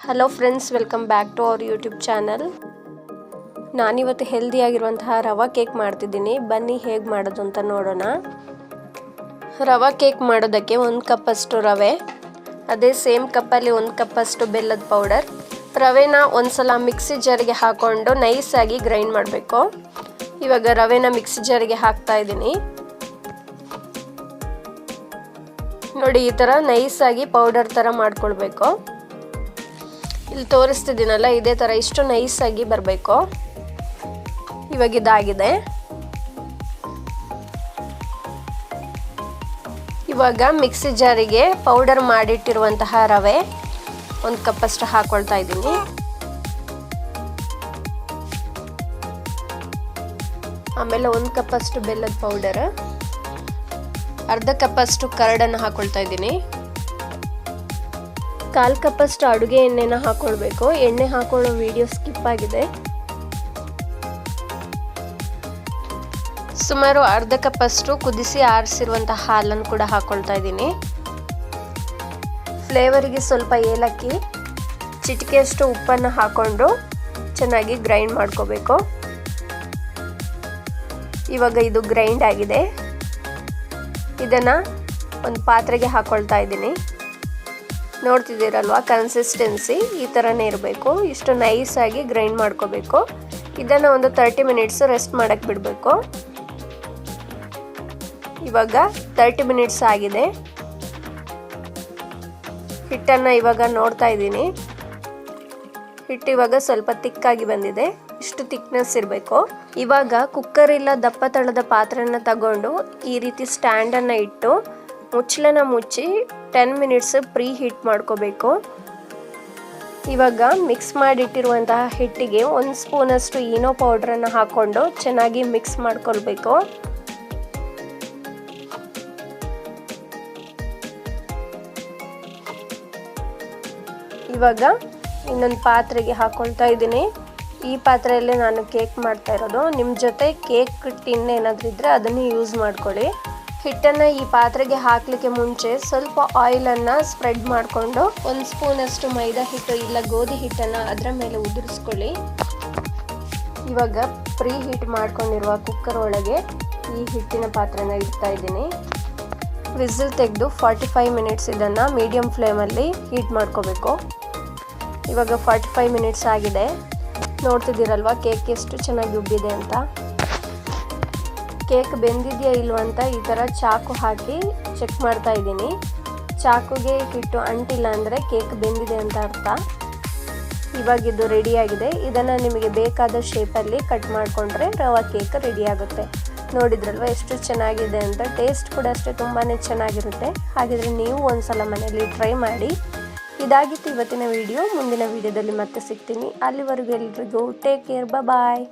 Hello friends welcome back to our YouTube channel ನಾನಿವತ್ತು ಹೆಲ್ದಿಯಾಗಿರುವಂತಹ ರವಾ cake ಮಾಡ್ತಿದ್ದೀನಿ. ಬನ್ನಿ ಹೇಗೆ ಮಾಡೋದು ಅಂತ ನೋಡೋಣ. ರವಾ ಕೇಕ್ ಮಾಡೋದಕ್ಕೆ ಒಂದು ಕಪ್ಪಷ್ಟು ರವೆ, ಅದೇ ಸೇಮ್ ಕಪ್ಪಲ್ಲಿ ಒಂದು ಕಪ್ಪಷ್ಟು ಬೆಲ್ಲದ ಪೌಡರ್ ರವೆನ ಒಂದ್ಸಲ ಮಿಕ್ಸಿ ಜಾರಿಗೆ ಹಾಕ್ಕೊಂಡು ನೈಸಾಗಿ ಗ್ರೈಂಡ್ ಮಾಡಬೇಕು. ಇವಾಗ ರವೆನ ಮಿಕ್ಸಿ ಜಾರಿಗೆ ಹಾಕ್ತಾ ಇದ್ದೀನಿ. ನೋಡಿ ಈ ಥರ ನೈಸಾಗಿ ಪೌಡರ್ ಥರ ಮಾಡ್ಕೊಳ್ಬೇಕು. ಇಲ್ಲಿ ತೋರಿಸ್ತಿದ್ದೀನಲ್ಲ, ಇದೇ ಥರ ಇಷ್ಟು ನೈಸಾಗಿ ಬರಬೇಕು. ಇವಾಗ ಇದಾಗಿದೆ. ಇವಾಗ ಮಿಕ್ಸಿ ಜಾರಿಗೆ ಪೌಡರ್ ಮಾಡಿಟ್ಟಿರುವಂತಹ ರವೆ ಒಂದು ಕಪ್ಪಷ್ಟು ಹಾಕೊಳ್ತಾ ಇದ್ದೀನಿ. ಆಮೇಲೆ ಒಂದು ಕಪ್ಪಷ್ಟು ಬೆಲ್ಲದ ಪೌಡರ್ ಅರ್ಧ ಕಪ್ಪಷ್ಟು ಕರಡನ್ನು ಹಾಕೊಳ್ತಾ ಇದ್ದೀನಿ. ಕಾಲು ಕಪ್ಪಷ್ಟು ಅಡುಗೆ ಎಣ್ಣೆನ ಹಾಕ್ಕೊಳ್ಬೇಕು ಎಣ್ಣೆ ಹಾಕೊಳ್ಳೋ ವಿಡಿಯೋ ಸ್ಕಿಪ್ ಆಗಿದೆ. ಸುಮಾರು ಅರ್ಧ ಕಪ್ಪಷ್ಟು ಕುದಿಸಿ ಆರಿಸಿರುವಂಥ ಹಾಲನ್ನು ಕೂಡ ಹಾಕ್ಕೊಳ್ತಾ ಇದ್ದೀನಿ. ಫ್ಲೇವರಿಗೆ ಸ್ವಲ್ಪ ಏಲಕ್ಕಿ, ಚಿಟಿಕೆಯಷ್ಟು ಉಪ್ಪನ್ನು ಹಾಕ್ಕೊಂಡು ಚೆನ್ನಾಗಿ ಗ್ರೈಂಡ್ ಮಾಡ್ಕೋಬೇಕು. ಇವಾಗ ಇದು ಗ್ರೈಂಡ್ ಆಗಿದೆ. ಇದನ್ನು ಒಂದು ಪಾತ್ರೆಗೆ ಹಾಕ್ಕೊಳ್ತಾ ಇದ್ದೀನಿ. ನೋಡ್ತಿದ್ದೀರಲ್ವಾ? ಕನ್ಸಿಸ್ಟೆನ್ಸಿ ಈ ಥರನೇ ಇರಬೇಕು. ಇಷ್ಟು ನೈಸಾಗಿ ಗ್ರೈಂಡ್ ಮಾಡ್ಕೋಬೇಕು. ಇದನ್ನು ಒಂದು ತರ್ಟಿ ಮಿನಿಟ್ಸ್ ರೆಸ್ಟ್ ಮಾಡೋಕ್ಕೆ ಬಿಡಬೇಕು. ಇವಾಗ ತರ್ಟಿ ಮಿನಿಟ್ಸ್ ಆಗಿದೆ. ಹಿಟ್ಟನ್ನು ಇವಾಗ ನೋಡ್ತಾ ಇದ್ದೀನಿ. ಹಿಟ್ಟು ಇವಾಗ ಸ್ವಲ್ಪ ತಿಕ್ಕಾಗಿ ಬಂದಿದೆ. ಇಷ್ಟು ತಿಕ್ನೆಸ್ ಇರಬೇಕು. ಇವಾಗ ಕುಕ್ಕರ್ ಇಲ್ಲ ದಪ್ಪ ತಳದ ಪಾತ್ರೆನ ತಗೊಂಡು ಈ ರೀತಿ ಸ್ಟ್ಯಾಂಡನ್ನು ಇಟ್ಟು ಮುಚ್ಚಳನ ಮುಚ್ಚಿ ಟೆನ್ ಮಿನಿಟ್ಸ್ ಪ್ರೀ ಹೀಟ್ ಮಾಡ್ಕೋಬೇಕು. ಇವಾಗ ಮಿಕ್ಸ್ ಮಾಡಿಟ್ಟಿರುವಂತಹ ಹಿಟ್ಟಿಗೆ ಒಂದು ಸ್ಪೂನಷ್ಟು ಈನೋ ಪೌಡ್ರನ್ನು ಹಾಕ್ಕೊಂಡು ಚೆನ್ನಾಗಿ ಮಿಕ್ಸ್ ಮಾಡ್ಕೊಳ್ಬೇಕು. ಇವಾಗ ಇನ್ನೊಂದು ಪಾತ್ರೆಗೆ ಹಾಕೊಳ್ತಾ ಇದ್ದೀನಿ. ಈ ಪಾತ್ರೆಯಲ್ಲೇ ನಾನು ಕೇಕ್ ಮಾಡ್ತಾ ಇರೋದು. ನಿಮ್ಮ ಜೊತೆ ಕೇಕ್ ಟಿನ್ ಏನಾದರೂ ಇದ್ದರೆ ಅದನ್ನು ಯೂಸ್ ಮಾಡ್ಕೊಳ್ಳಿ. ಹಿಟ್ಟನ್ನು ಈ ಪಾತ್ರೆಗೆ ಹಾಕಲಿಕ್ಕೆ ಮುಂಚೆ ಸ್ವಲ್ಪ ಆಯಿಲನ್ನು ಸ್ಪ್ರೆಡ್ ಮಾಡಿಕೊಂಡು ಒಂದು ಸ್ಪೂನಷ್ಟು ಮೈದಾ ಹಿಟ್ಟು ಇಲ್ಲ ಗೋಧಿ ಹಿಟ್ಟನ್ನು ಅದರ ಮೇಲೆ ಉದುರಿಸ್ಕೊಳ್ಳಿ. ಇವಾಗ ಪ್ರೀ ಹೀಟ್ ಮಾಡ್ಕೊಂಡಿರುವ ಕುಕ್ಕರ್ ಒಳಗೆ ಈ ಹಿಟ್ಟಿನ ಪಾತ್ರೆನ ಇಡ್ತಾ ಇದ್ದೀನಿ. ವಿಸಿಲ್ ತೆಗೆದು ಫಾರ್ಟಿ ಫೈವ್ ಮಿನಿಟ್ಸ್ ಇದನ್ನು ಮೀಡಿಯಮ್ ಫ್ಲೇಮಲ್ಲಿ ಹೀಟ್ ಮಾಡ್ಕೋಬೇಕು. ಇವಾಗ ಫಾರ್ಟಿ ಫೈವ್ ಮಿನಿಟ್ಸ್ ಆಗಿದೆ. ನೋಡ್ತಿದ್ದೀರಲ್ವ ಕೇಕ್ ಎಷ್ಟು ಚೆನ್ನಾಗಿ ಉಬ್ಬಿದೆ ಅಂತ? ಕೇಕ್ ಬೆಂದಿದೆಯಾ ಇಲ್ವ ಅಂತ ಈ ಥರ ಚಾಕು ಹಾಕಿ ಚೆಕ್ ಮಾಡ್ತಾ ಇದ್ದೀನಿ. ಚಾಕುಗೆ ಕಿಟ್ಟು ಅಂಟಿಲ್ಲ ಅಂದರೆ ಕೇಕ್ ಬೆಂದಿದೆ ಅಂತ ಅರ್ಥ. ಇವಾಗ ಇದು ರೆಡಿಯಾಗಿದೆ ಇದನ್ನು ನಿಮಗೆ ಬೇಕಾದ ಶೇಪಲ್ಲಿ ಕಟ್ ಮಾಡಿಕೊಂಡ್ರೆ ರವಾ ಕೇಕ್ ರೆಡಿಯಾಗುತ್ತೆ ನೋಡಿದ್ರಲ್ವ ಎಷ್ಟು ಚೆನ್ನಾಗಿದೆ ಅಂತ? ಟೇಸ್ಟ್ ಕೂಡ ಅಷ್ಟೇ ತುಂಬಾ ಚೆನ್ನಾಗಿರುತ್ತೆ. ಹಾಗಿದ್ರೆ ನೀವು ಒಂದ್ಸಲ ಮನೆಯಲ್ಲಿ ಟ್ರೈ ಮಾಡಿ. ಇದಾಗಿತ್ತು ಇವತ್ತಿನ ವಿಡಿಯೋ ಮುಂದಿನ ವಿಡಿಯೋದಲ್ಲಿ ಮತ್ತೆ ಸಿಗ್ತೀನಿ. ಅಲ್ಲಿವರೆಗೂ ಎಲ್ರಿಗೂ ಟೇಕ್ ಕೇರ್ ಬಾಯ್